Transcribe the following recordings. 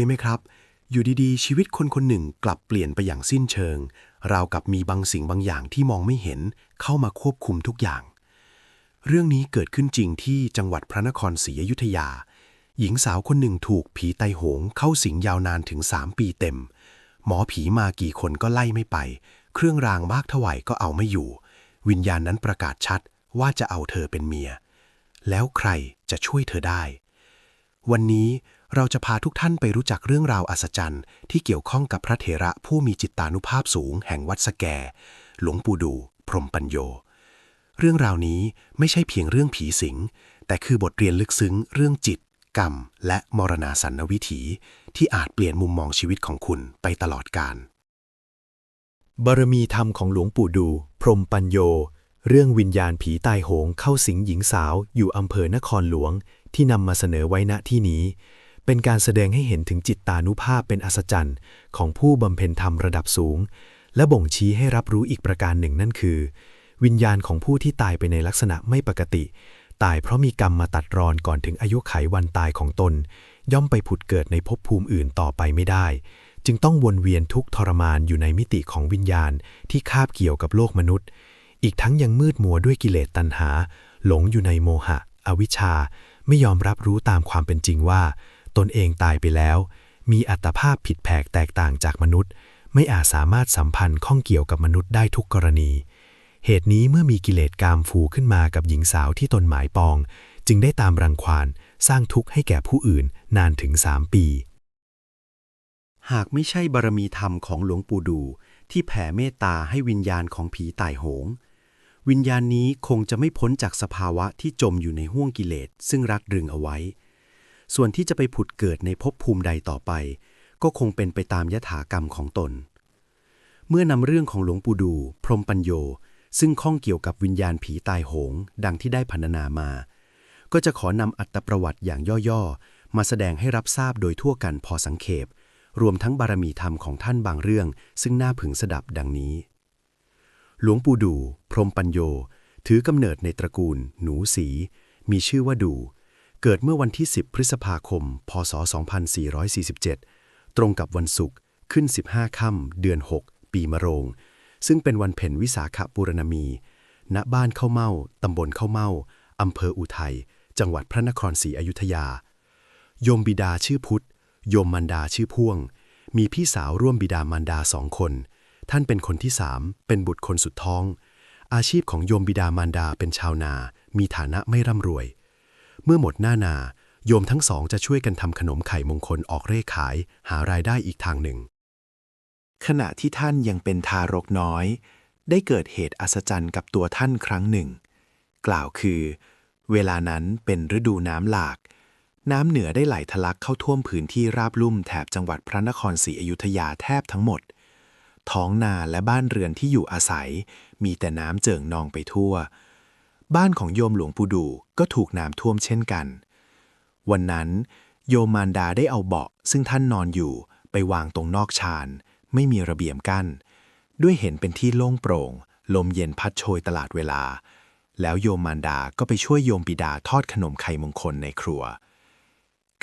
ยไหมครับ อยู่ดีๆ ชีวิตคนคนหนึ่งกลับเปลี่ยนไปอย่างสิ้นเชิง ราวกับมีบางสิ่งบางอย่างที่มองไม่เห็นเข้ามาควบคุมทุกอย่าง เรื่องนี้เกิดขึ้นจริงที่จังหวัดพระนครศรีอยุธยา หญิงสาวคนหนึ่งถูกผีไตโหงเข้าสิงยาวนานถึง 3 ปีเต็ม หมอผีมากี่คนก็ไล่ไม่ไป เครื่องรางมากเท่าไหร่ก็เอาไม่อยู่ วิญญาณนั้นประกาศชัดว่าจะเอาเธอเป็นเมีย แล้วใครจะช่วยเธอได้ วันนี้ เราจะพาทุกท่านไปรู้จักเรื่องราวอัศจรรย์ ที่เกี่ยวข้องกับพระเถระผู้มีจิตตานุภาพสูงแห่งวัดสแก หลวงปู่ดู พรหมปัญโย เรื่องราวนี้ไม่ใช่เพียงเรื่องผีสิง แต่คือบทเรียนลึกซึ้ง เรื่องจิต กรรม และมรณาสันนวิถี ที่อาจเปลี่ยนมุมมองชีวิตของคุณไปตลอดกาลบารมีธรรมของหลวงปู่ดู พรหมปัญโย เรื่องวิญญาณผีตายโหงเข้าสิงหญิงสาวอยู่อำเภอนครหลวงที่นำมาเสนอไว้ณที่นี้ เป็นการแสดงให้เห็นถึงจิตตานุภาพเป็นอัศจรรย์ ของผู้บำเพ็ญธรรมระดับสูง และบ่งชี้ให้รับรู้อีกประการหนึ่งนั่นคือ วิญญาณของผู้ที่ตายไปในลักษณะไม่ปกติ ตายเพราะมีกรรมมาตัดรอนก่อนถึงอายุไขวันตายของตน ย่อมไปผุดเกิดในภพภูมิอื่นต่อไปไม่ได้ จึงต้องวนเวียนทุกทรมานอยู่ในมิติของวิญญาณที่คาบเกี่ยวกับโลกมนุษย์ อีกทั้งยังมืดมัวด้วยกิเลสตัณหา หลงอยู่ในโมหะ อวิชชา ไม่ยอมรับรู้ตามความเป็นจริงว่า ตนเองตายไปแล้ว มีอัตภาพผิดแผกแตกต่างจากมนุษย์ ไม่อาจสามารถสัมพันธ์ข้องเกี่ยวกับมนุษย์ได้ทุกกรณี เหตุนี้เมื่อมีกิเลสกามฟูขึ้นมากับหญิงสาวที่ตนหมายปอง จึงได้ตามรังควานสร้างทุกข์ให้แก่ผู้อื่นนานถึงสามปี หากไม่ใช่บารมีธรรมของหลวงปู่ดู ที่แผ่เมตตาให้วิญญาณของผีตายโหงวิญญาณนี้คงจะไม่พ้นจากสภาวะที่จมอยู่ในห้วงกิเลสซึ่งรักดึงเอาไว้ ส่วนที่จะไปผุดเกิดในภพภูมิใดต่อไป ก็คงเป็นไปตามยถากรรมของตน เมื่อนำเรื่องของหลวงปู่ดู พรมปัญโย ซึ่งข้องเกี่ยวกับวิญญาณผีตายโหง ดังที่ได้พรรณนามา ก็จะขอนำอัตประวัติอย่างย่อๆ มาแสดงให้รับทราบโดยทั่วกันพอสังเขปรวมทั้งบารมีธรรมของท่านบางเรื่อง ซึ่งน่าพึงสดับดังนี้ หลวงปู่ดู พรมปัญโย ถือกำเนิดในตระกูล หนูสี มีชื่อว่าดู เกิดเมื่อวันที่ 10 พฤษภาคม พศ 2447 ตรงกับวันศุกร์ขึ้น 15 ค่ำเดือน 6 ปีมะโรง ซึ่งเป็นวันเพ็ญวิสาขบูรณมี ณบ้านเข้าเมาตำบลเข้าเมาอำเภออุทัย จังหวัดพระนครศรีอยุธยา โยมบิดาชื่อพุทธ โยมมันดาชื่อพ่วง มีพี่สาวร่วมบิดามารดาสองคน ท่านเป็นคนที่สามเป็นบุตรคนสุดท้อง อาชีพของโยมบิดามารดาเป็นชาวนา มีฐานะไม่ร่ำรวย เมื่อหมดหน้านา โยมทั้งสองจะช่วยกันทำขนมไข่มงคลออกเร่ขาย หารายได้อีกทางหนึ่ง ขณะที่ท่านยังเป็นทารกน้อย ได้เกิดเหตุอัศจรรย์กับตัวท่านครั้งหนึ่ง กล่าวคือ เวลานั้นเป็นฤดูน้ำหลาก น้ำเหนือได้ไหลทะลักเข้าท่วมพื้นที่ราบลุ่มแถบจังหวัดพระนครศรีอยุธยาแทบทั้งหมด ท้องนาและบ้านเรือนที่อยู่อาศัย มีแต่น้ำเจิ่งนองไปทั่ว บ้านของโยมหลวงปู่ดูก็ถูกน้ำท่วมเช่นกัน วันนั้น โยมมารดาได้เอาเบาะซึ่งท่านนอนอยู่ไปวางตรงนอกชาน ไม่มีระเบียงกั้น ด้วยเห็นเป็นที่โล่งโปร่ง ลมเย็นพัดโชยตลาดเวลา แล้วโยมมารดาก็ไปช่วยโยมปิดาทอดขนมไข่มงคลในครัว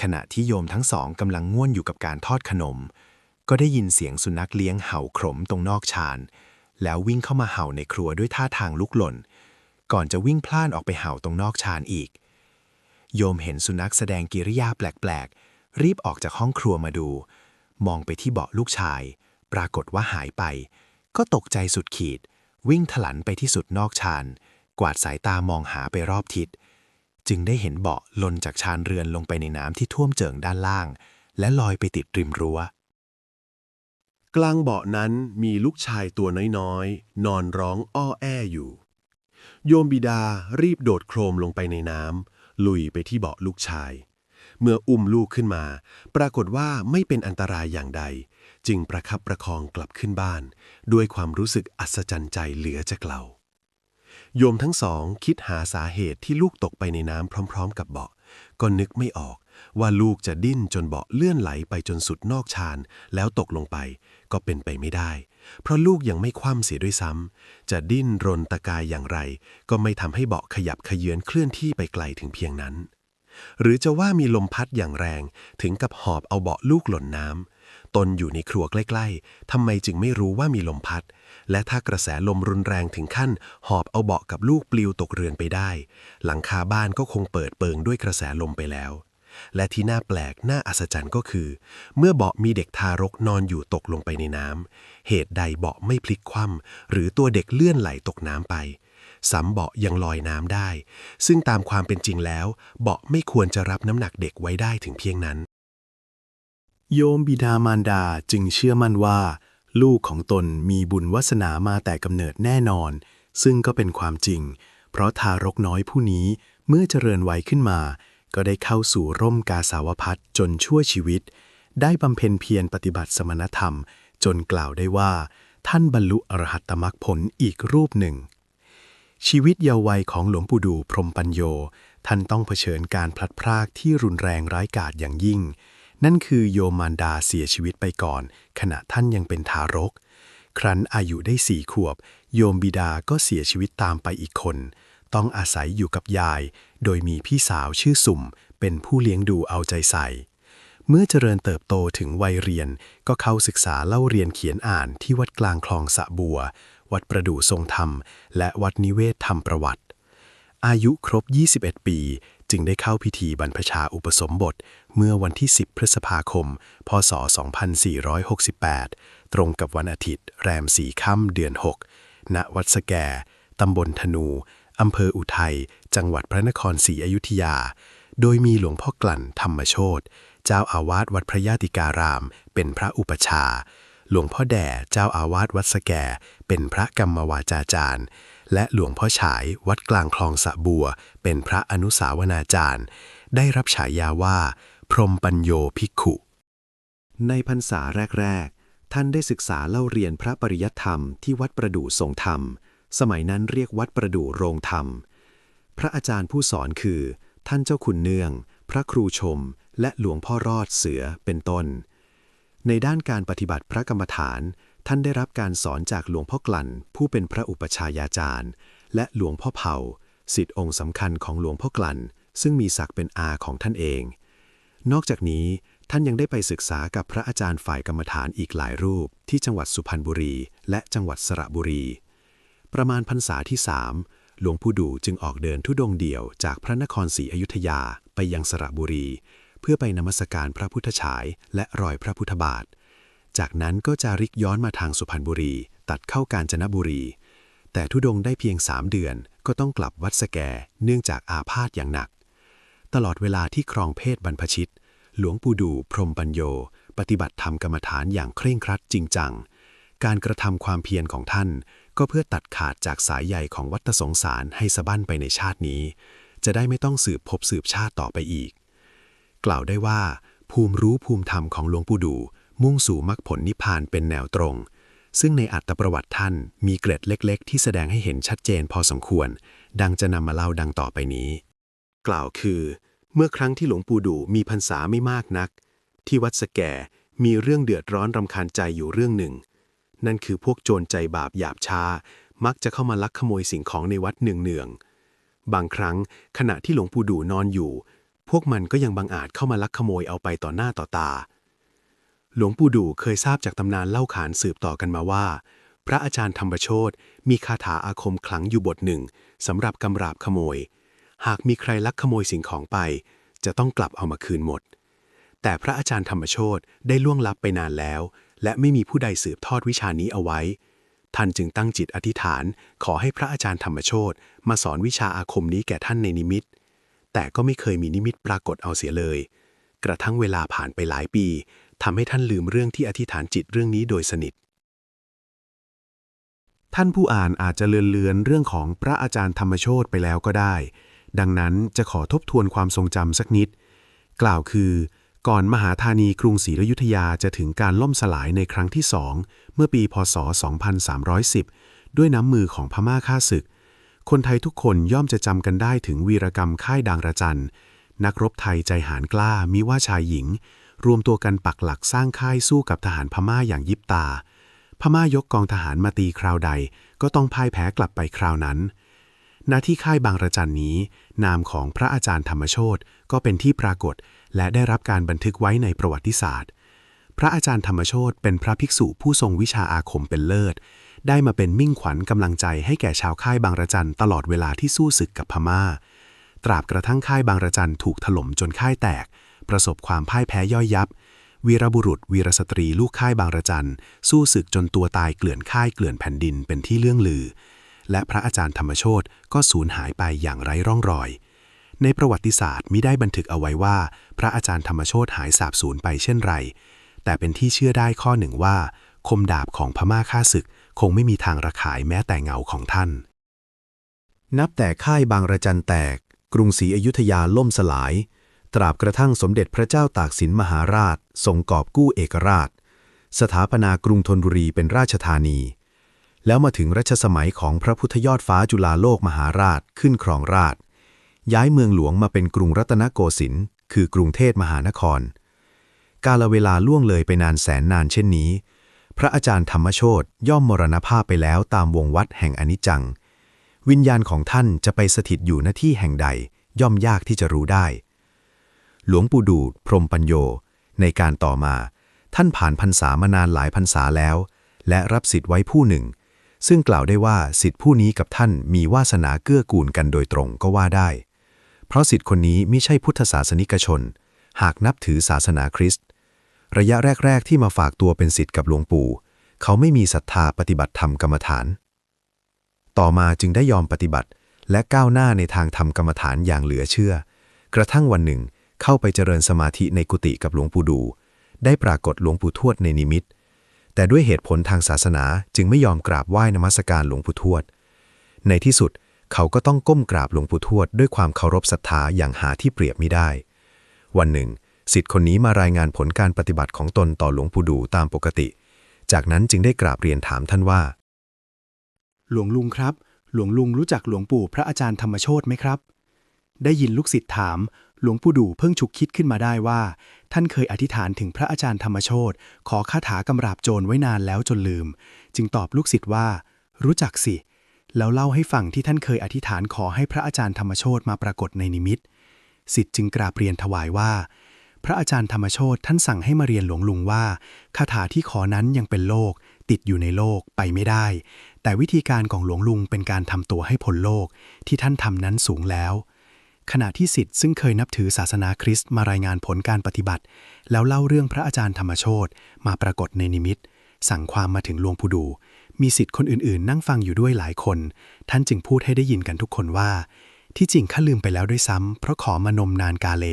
ขณะที่โยมทั้งสองกำลังง่วนอยู่กับการทอดขนม ก็ได้ยินเสียงสุนัขเลี้ยงเห่าขรมตรงนอกชานแล้ววิ่งเข้ามาเห่าในครัวด้วยท่าทางลุกหล่น ก่อนจะวิ่งพล่านออกไปเห่าตรงนอกชานอีก โยมเห็นสุนัขแสดงกิริยาแปลกๆ รีบออกจากห้องครัวมาดู มองไปที่เบาะลูกชาย ปรากฏว่าหายไป ก็ตกใจสุดขีด วิ่งถลันไปที่สุดนอกชาน กวาดสายตามองหาไปรอบทิศ จึงได้เห็นเบาะล่นจากชานเรือนลงไปในน้ำที่ท่วมเจิ่งด้านล่าง และลอยไปติดริมรั้วกลางเบาะนั้นมีลูกชายตัวน้อยๆ นอนร้องอ้อแออยู่ โยมบิดารีบโดดโครมลงไปในน้ำลุยไปที่เบาะลูกชาย เมื่ออุ้มลูกขึ้นมา ปรากฏว่าไม่เป็นอันตรายอย่างใด จึงประคับประคองกลับขึ้นบ้าน ด้วยความรู้สึกอัศจรรย์ใจเหลือจะเกลาโยมทั้งสองคิดหาสาเหตุที่ลูกตกไปในน้ำพร้อม ๆ กับเบาะ ก็นึกไม่ออกว่าลูกจะดิ้นจนเบาะเลื่อนไหลไปจนสุดนอกชานแล้วตกลงไป ก็เป็นไปไม่ได้ เพราะลูกยังไม่คว่ำเสียด้วยซ้ำ จะดิ้นรนตะกายอย่างไร ก็ไม่ทำให้เบาะขยับขยือนเคลื่อนที่ไปไกลถึงเพียงนั้น หรือจะว่ามีลมพัดอย่างแรงถึงกับหอบเอาเบาะลูกหล่นน้ำตนอยู่ในครัวใกล้ ๆทำไมจึงไม่รู้ว่ามีลมพัด และถ้ากระแสลมรุนแรงถึงขั้น หอบเอาเบาะกับลูกปลิวตกเรือนไปได้ หลังคาบ้านก็คงเปิดเปิงด้วยกระแสลมไปแล้ว และที่น่าแปลกน่าอัศจรรย์ก็คือ เมื่อเบาะมีเด็กทารกนอนอยู่ตกลงไปในน้ำเหตุใดเบาะไม่พลิกคว่ำหรือตัวเด็กเลื่อนไหลตกน้ำไปสำเบาะยังลอยน้ำได้ ซึ่งตามความเป็นจริงแล้ว เบาะไม่ควรจะรับน้ำหนักเด็กไว้ได้ถึงเพียงนั้น โยมบิดามารดาจึงเชื่อมั่นว่า ลูกของตนมีบุญวาสนามาแต่กำเนิดแน่นอน ซึ่งก็เป็นความจริง เพราะทารกน้อยผู้นี้เมื่อเจริญวัยขึ้นมา ก็ได้เข้าสู่ร่มกาสาวพัดจนชั่วชีวิต ได้บำเพ็ญเพียรปฏิบัติสมณธรรม จนกล่าวได้ว่า ท่านบรรลุอรหัตมรรคผลอีกรูปหนึ่ง ชีวิตเยาว์วัยของหลวงปู่ดูพรมปัญโย ท่านต้องเผชิญการพลัดพรากที่รุนแรงร้ายกาจอย่างยิ่ง นั่นคือโยมมารดาเสียชีวิตไปก่อน ขณะท่านยังเป็นทารก ครั้นอายุได้สี่ขวบ โยมบิดาก็เสียชีวิตตามไปอีกคน ต้องอาศัยอยู่กับยาย โดยมีพี่สาวชื่อสุ่ม เป็นผู้เลี้ยงดูเอาใจใส่ เมื่อเจริญเติบโตถึงวัยเรียน ก็เข้าศึกษาเล่าเรียนเขียนอ่านที่วัดกลางคลองสะบัว วัดประดู่ทรงธรรม และวัดนิเวศธรรมประวัติ อายุครบ 21 ปี จึงได้เข้าพิธีบรรพชาอุปสมบท เมื่อวันที่ 10 พฤษภาคม พศ 2468 ตรงกับวันอาทิตย์ แรมสีค่ำเดือน 6 ณ วัดสแกตำบลธนู อำเภออุทัย จังหวัดพระนครศรีอยุธยา โดยมีหลวงพ่อกลั่นธรรมโชตเจ้าอาวาสวัดพระยาติการาม เป็นพระอุปชา หลวงพ่อแด่เจ้าอาวาสวัดสแกเป็นพระกรรมวาจาจารย์ และหลวงพ่อฉายวัดกลางคลองสะบัว เป็นพระอนุสาวนาจารย์ ได้รับฉายาว่า พรมปัญโยภิกขุ ในพรรษาแรก ๆ ท่านได้ศึกษาเล่าเรียนพระปริยัติธรรมที่วัดประดู่ทรงธรรม สมัยนั้นเรียกวัดประดู่โรงธรรม พระอาจารย์ผู้สอนคือ ท่านเจ้าคุณเนือง พระครูชม และหลวงพ่อรอดเสือเป็นต้น ในด้านการปฏิบัติพระกรรมฐาน ท่านได้รับการสอนจากหลวงพ่อกลั่น ผู้เป็นพระอุปชายาจารย์ และหลวงพ่อเผาสิทธิองค์สำคัญของหลวงพ่อกลั่น ซึ่งมีศักดิ์เป็นอาของท่านเอง นอกจากนี้ท่านยังได้ไปศึกษากับพระอาจารย์ฝ่ายกรรมฐานอีกหลายรูปที่จังหวัดสุพรรณบุรี และจังหวัดสระบุรี ประมาณพรรษาที่สามหลวงปู่ดูจึงออกเดินทุดงเดี่ยวจากพระนครศรีอยุธยาไปยังสระบุรี เพื่อไปนมัสการพระพุทธฉายและรอยพระพุทธบาท จากนั้นก็จาริกย้อนมาทางสุพรรณบุรี ตัดเข้ากาญจนบุรี แต่ทุดงได้เพียงสามเดือนก็ต้องกลับวัดสแกเนื่องจากอาพาธอย่างหนัก ตลอดเวลาที่ครองเพศบรรพชิต หลวงปู่ดูพรมปัญโย ปฏิบัติธรรมกรรมฐานอย่างเคร่งครัดจริงจัง การกระทำความเพียรของท่าน ก็เพื่อตัดขาดจากสายใยของวัฏสงสารให้สะบั้นไปในชาตินี้ จะได้ไม่ต้องสืบภพสืบชาติต่อไปอีก กล่าวได้ว่า ภูมิรู้ภูมิธรรมของหลวงปู่ดูมุ่งสู่มรรคผลนิพพานเป็นแนวตรง ซึ่งในอัตตประวัติท่านมีเกร็ดเล็ก ๆ ที่แสดงให้เห็นชัดเจนพอสมควร ดังจะนำมาเล่าดังต่อไปนี้ กล่าวคือ เมื่อครั้งที่หลวงปู่ดูมีพรรษาไม่มากนัก ที่วัดสแกมีเรื่องเดือดร้อนรำคาญใจอยู่เรื่องหนึ่ง นั่นคือพวกโจรใจบาปหยาบช้า มักจะเข้ามาลักขโมยสิ่งของในวัดเนืองๆบางครั้งขณะที่หลวงปู่ดูนอนอยู่ พวกมันก็ยังบังอาจเข้ามาลักขโมยเอาไปต่อหน้าต่อตา หลวงปู่ดูเคยทราบจากตำนานเล่าขานสืบต่อกันมาว่า พระอาจารย์ธรรมโชตมีคาถาอาคมขลังอยู่บทหนึ่งสำหรับกำราบขโมย หากมีใครลักขโมยสิ่งของไป จะต้องกลับเอามาคืนหมดแต่พระอาจารย์ธรรมโชตได้ล่วงลับไปนานแล้ว และไม่มีผู้ใดสืบทอดวิชานี้เอาไว้ ท่านจึงตั้งจิตอธิษฐาน ขอให้พระอาจารย์ธรรมโชตมาสอนวิชาอาคมนี้แก่ท่านในนิมิต แต่ก็ไม่เคยมีนิมิตปรากฏเอาเสียเลย กระทั่งเวลาผ่านไปหลายปีทำให้ท่านลืมเรื่องที่อธิษฐานจิตเรื่องนี้โดยสนิท ท่านผู้อ่านอาจจะเลือนเลือนเรื่องของพระอาจารย์ธรรมโชตไปแล้วก็ได้ ดังนั้นจะขอทบทวนความทรงจำสักนิด กล่าวคือ ก่อนมหาธานีกรุงศรีอยุธยาจะถึงการล่มสลายในครั้งที่สองเมื่อปีพศ 2310 ด้วยน้ำมือของพม่าฆ่าศึก คนไทยทุกคนย่อมจะจำกันได้ถึงวีรกรรมค่ายดางระจัน นักรบไทยใจหานกล้ามิว่าชายหญิง รวมตัวกันปักหลักสร้างค่ายสู้กับทหารพม่าอย่างยิบตา พม่ายกกองทหารมาตีคราวใด ก็ต้องพ่ายแพ้กลับไปคราวนั้นในหน้าที่ค่ายบางระจันนี้ นามของพระอาจารย์ธรรมโชตก็เป็นที่ปรากฏ และได้รับการบันทึกไว้ในประวัติศาสตร์ พระอาจารย์ธรรมโชตเป็นพระภิกษุผู้ทรงวิชาอาคมเป็นเลิศ ได้มาเป็นมิ่งขวัญกำลังใจให้แก่ชาวค่ายบางระจันตลอดเวลาที่สู้ศึกกับพม่า ตราบกระทั่งค่ายบางระจันถูกถล่มจนค่ายแตก ประสบความพ่ายแพ้ย่อยยับ วีรบุรุษ วีรสตรีลูกค่ายบางระจันสู้ศึกจนตัวตายเกลื่อนค่ายเกลื่อนแผ่นดินเป็นที่เลื่องลือ และพระอาจารย์ธรรมโชตก็สูญหายไปอย่างไร้ร่องรอย ในประวัติศาสตร์มิได้บันทึกเอาไว้ว่า พระอาจารย์ธรรมโชตหายสาบสูญไปเช่นไร แต่เป็นที่เชื่อได้ข้อหนึ่งว่า คมดาบของพม่าฆ่าศึก คงไม่มีทางระขายแม้แต่เงาของท่าน นับแต่ค่ายบางระจันแตก กรุงศรีอยุธยาล่มสลาย ตราบกระทั่งสมเด็จพระเจ้าตากสินมหาราชทรงกอบกู้เอกราช สถาปนากรุงธนบุรีเป็นราชธานีแล้วมาถึงรัชสมัยของพระพุทธยอดฟ้าจุฬาโลกมหาราชขึ้นครองราช ย้ายเมืองหลวงมาเป็นกรุงรัตนโกสินทร์คือกรุงเทพมหานคร กาลเวลาล่วงเลยไปนานแสนนานเช่นนี้ พระอาจารย์ธรรมโชตย่อมมรณภาพไปแล้วตามวงวัดแห่งอนิจจัง วิญญาณของท่านจะไปสถิตอยู่ณที่แห่งใด ย่อมยากที่จะรู้ได้ หลวงปู่ดูดพรมปัญโย ในการต่อมา ท่านผ่านพรรษามานานหลายพรรษาแล้ว และรับสิทธิ์ไว้ผู้หนึ่ง ซึ่งกล่าวได้ว่าสิทธิ์ผู้นี้กับท่านมีวาสนาเกื้อกูลกันโดยตรงก็ว่าได้ เพราะสิทธิ์คนนี้ไม่ใช่พุทธศาสนิกชน หากนับถือศาสนาคริสต์ ระยะแรก ๆ ที่มาฝากตัวเป็นสิทธิ์กับหลวงปู่ เขาไม่มีศรัทธาปฏิบัติธรรมกรรมฐาน ต่อมาจึงได้ยอมปฏิบัติ และก้าวหน้าในทางธรรมกรรมฐานอย่างเหลือเชื่อ กระทั่งวันหนึ่ง เข้าไปเจริญสมาธิในกุฏิกับหลวงปู่ดู ได้ปรากฏหลวงปู่ทวดในนิมิต แต่ด้วยเหตุผลทางศาสนาจึงไม่ยอมกราบไหว้นมัสการหลวงปู่ทวด ในที่สุดเเขาก็ต้องก้มกราบหลวงปู่ทวดด้วยความเคารพศรัทธาอย่างหาที่เปรียบไม่ได้ วันหนึ่งสิทธิ์คนนี้มารายงานผลการปฏิบัติของตนต่อหลวงปู่ดูตามปกติ จากนั้นจึงได้กราบเรียนถามท่านว่า หลวงลุงครับ หลวงลุงรู้จักหลวงปู่พระอาจารย์ธรรมโชตไหมครับ ได้ยินลูกศิษย์ถาม หลวงปู่ดูเพิ่งฉุกคิดขึ้นมาได้ว่า ท่านเคยอธิษฐานถึงพระอาจารย์ธรรมโชตขอคาถากำราบโจรไว้นานแล้วจนลืม จึงตอบลูกศิษย์ว่า รู้จักสิ แล้วเล่าให้ฟังที่ท่านเคยอธิษฐานขอให้พระอาจารย์ธรรมโชตมาปรากฏในนิมิตศิษย์จึงกราบเรียนถวายว่า พระอาจารย์ธรรมโชตท่านสั่งให้มาเรียนหลวงลุงว่าคาถาที่ขอนั้นยังเป็นโลก ติดอยู่ในโลกไปไม่ได้ แต่วิธีการของหลวงลุงเป็นการทำตัวให้พ้นโลก ที่ท่านทำนั้นสูงแล้ว ขณะที่สิทธิ์ซึ่งเคยนับถือศาสนาคริสต์มารายงานผลการปฏิบัติ แล้วเล่าเรื่องพระอาจารย์ธรรมโชตมาปรากฏในนิมิต สั่งความมาถึงหลวงปู่ดู มีสิทธิ์คนอื่นๆ นั่งฟังอยู่ด้วยหลายคน ท่านจึงพูดให้ได้ยินกันทุกคนว่า ที่จริงข้าลืมไปแล้วด้วยซ้ำเพราะขอมานมนานกาเล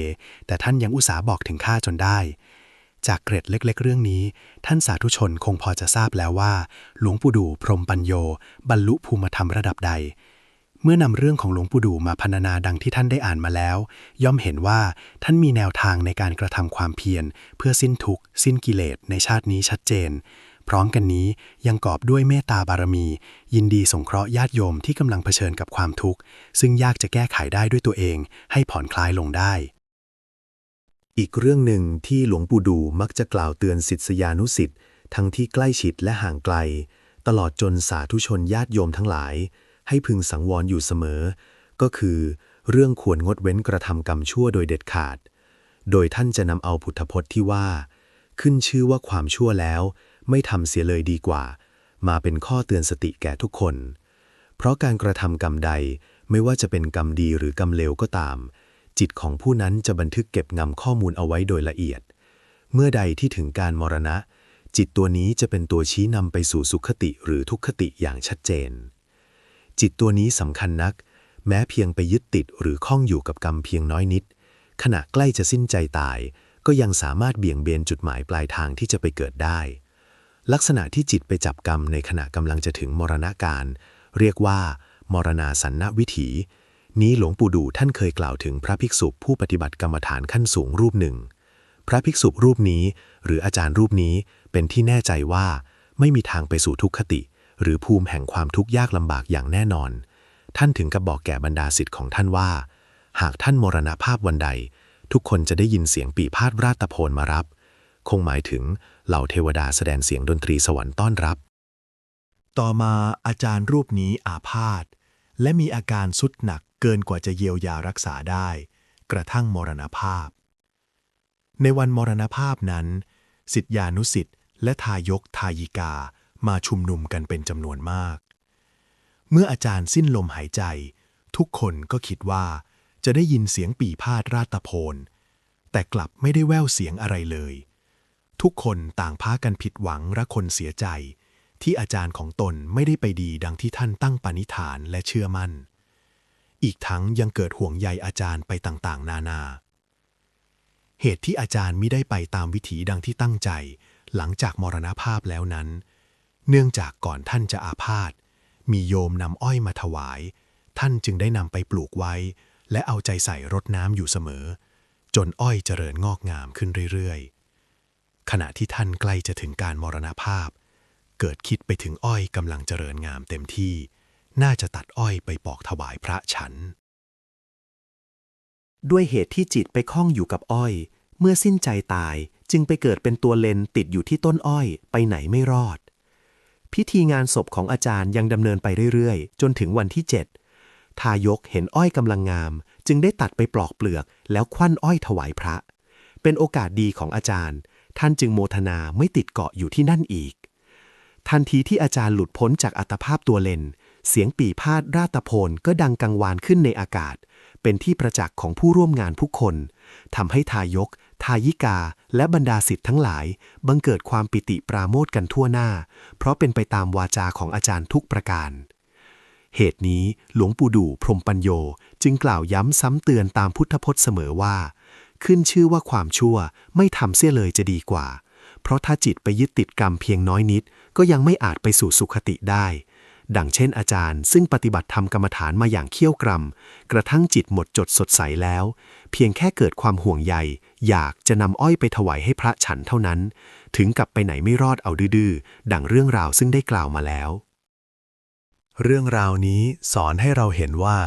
แต่ท่านยังอุตส่าห์บอกถึงข้าจนได้ จากเกร็ดเล็กๆ เรื่องนี้ ท่านสาธุชนคงพอจะทราบแล้วว่า หลวงปู่ดูพรมปัญโย บรรลุภูมิธรรมระดับใด เมื่อนำเรื่องของหลวงปู่ดูมาพรรณนาดังที่ท่านได้อ่านมาแล้ว ย่อมเห็นว่าท่านมีแนวทางในการกระทำความเพียร เพื่อสิ้นทุกข์สิ้นกิเลสในชาตินี้ชัดเจน พร้อมกันนี้ยังกอบด้วยเมตตาบารมี ยินดีสงเคราะห์ญาติโยมที่กำลังเผชิญกับความทุกข์ ซึ่งยากจะแก้ไขได้ด้วยตัวเอง ให้ผ่อนคลายลงได้ อีกเรื่องหนึ่งที่หลวงปู่ดูมักจะกล่าวเตือนศิษยานุศิษย์ทั้งที่ใกล้ชิดและห่างไกล ตลอดจนสาธุชนญาติโยมทั้งหลาย ให้พึงสังวรอยู่เสมอ ก็คือ เรื่องควรงดเว้นกระทำกรรมชั่วโดยเด็ดขาด โดยท่านจะนำเอาพุทธพจน์ที่ว่า ขึ้นชื่อว่าความชั่วแล้ว ไม่ทำเสียเลยดีกว่า มาเป็นข้อเตือนสติแก่ทุกคน เพราะการกระทำกรรมใดไม่ว่าจะเป็นกรรมดีหรือกรรมเลวก็ตาม จิตของผู้นั้นจะบันทึกเก็บงำข้อมูลเอาไว้โดยละเอียด เมื่อใดที่ถึงการมรณะ จิตตัวนี้จะเป็นตัวชี้นำไปสู่สุขติหรือทุกขติอย่างชัดเจน จิตตัวนี้สำคัญนัก แม้เพียงไปยึดติดหรือข้องอยู่กับกรรมเพียงน้อยนิด ขณะใกล้จะสิ้นใจตาย ก็ยังสามารถเบี่ยงเบนจุดหมายปลายทางที่จะไปเกิดได้ ลักษณะที่จิตไปจับกรรมในขณะกำลังจะถึงมรณาการ เรียกว่า มรณาสันนวิถี นี้หลวงปู่ดูท่านเคยกล่าวถึงพระภิกษุผู้ปฏิบัติกรรมฐานขั้นสูงรูปหนึ่ง พระภิกษุรูปนี้ หรืออาจารย์รูปนี้เป็นที่แน่ใจว่า ไม่มีทางไปสู่ทุกขติ หรือภูมิแห่งความทุกข์ยากลำบากอย่างแน่นอน ท่านถึงกับบอกแก่บรรดาศิษย์ของท่านว่า หากท่านมรณภาพวันใด ทุกคนจะได้ยินเสียงปีพาดราตะโพนมารับ คงหมายถึงเหล่าเทวดาแสดงเสียงดนตรีสวรรค์ต้อนรับ ต่อมาอาจารย์รูปนี้อาพาธและมีอาการสุดหนักเกินกว่าจะเยียวยารักษาได้ กระทั่งมรณภาพ ในวันมรณภาพนั้น สิทธิานุสิทธิ์และทายกทายิกามาชุมนุมกันเป็นจำนวนมาก เมื่ออาจารย์สิ้นลมหายใจ ทุกคนก็คิดว่าจะได้ยินเสียงปีพาดราตะโพนแต่กลับไม่ได้แววเสียงอะไรเลย ทุกคนต่างพากันผิดหวังระคนเสียใจ ที่อาจารย์ของตนไม่ได้ไปดีดังที่ท่านตั้งปณิธานและเชื่อมั่น อีกทั้งยังเกิดห่วงใยอาจารย์ไปต่างๆ นานา เหตุที่อาจารย์ไม่ได้ไปตามวิถีดังที่ตั้งใจ หลังจากมรณภาพแล้วนั้น เนื่องจากก่อนท่านจะอาพาธมีโยมนำอ้อยมาถวาย ท่านจึงได้นำไปปลูกไว้ และเอาใจใส่รดน้ำอยู่เสมอ จนอ้อยเจริญงอกงามขึ้นเรื่อยๆ ขณะที่ท่านใกล้จะถึงการมรณภาพ เกิดคิดไปถึงอ้อยกำลังเจริญงามเต็มที่ น่าจะตัดอ้อยไปปอกถวายพระฉัน ด้วยเหตุที่จิตไปคล้องอยู่กับอ้อย เมื่อสิ้นใจตายจึงไปเกิดเป็นตัวเลนติดอยู่ที่ต้นอ้อยไปไหนไม่รอด พิธีงานศพของอาจารย์ยังดำเนินไปเรื่อยๆ จนถึงวันที่ 7 ทายกเห็นอ้อยกำลังงาม จึงได้ตัดไปปลอกเปลือกแล้วควันอ้อยถวายพระ เป็นโอกาสดีของอาจารย์ ท่านจึงโมทนาไม่ติดเกาะอยู่ที่นั่นอีก ทันทีที่อาจารย์หลุดพ้นจากอัตภาพตัวเลน เสียงปีพาดราตะโพนก็ดังกังวานขึ้นในอากาศ เป็นที่ประจักษ์ของผู้ร่วมงานผู้คนทำให้ทายก ทายิกา และบรรดาสิทธิ์ทั้งหลาย บังเกิดความปิติปราโมทกันทั่วหน้า เพราะเป็นไปตามวาจาของอาจารย์ทุกประการเหตุนี้หลวงปู่ดู่พรมปัญโยจึงกล่าวย้ำซ้ำเตือนตามพุทธพจน์เสมอว่า ขึ้นชื่อว่าความชั่วไม่ทำเสียเลยจะดีกว่า เพราะถ้าจิตไปยึดติดกรรมเพียงน้อยนิด ก็ยังไม่อาจไปสู่สุขติได้ ดังเช่นอาจารย์ ซึ่งปฏิบัติธรรมกรรมฐานมาอย่างเขี้ยวกรำกระทั่งจิตหมดจดสดใสแล้ว เพียงแค่เกิดความห่วงใย อยากจะนำอ้อยไปถวายให้พระฉันเท่านั้น ถึงกับไปไหนไม่รอดเอาดื้อๆดังเรื่องราวซึ่งได้กล่าวมาแล้ว เรื่องราวนี้สอนให้เราเห็นว่า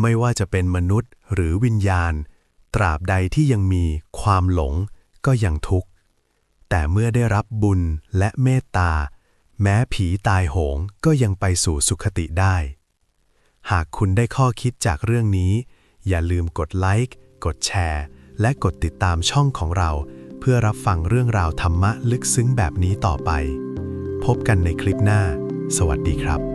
ไม่ว่าจะเป็นมนุษย์หรือวิญญาณ ตราบใดที่ยังมีความหลงก็ยังทุกข์ แต่เมื่อได้รับบุญและเมตตา แม้ผีตายโหงก็ยังไปสู่สุขติได้ หากคุณได้ข้อคิดจากเรื่องนี้ อย่าลืมกดไลค์ กดแชร์ และกดติดตามช่องของเรา เพื่อรับฟังเรื่องราวธรรมะลึกซึ้งแบบนี้ต่อไป พบกันในคลิปหน้า สวัสดีครับ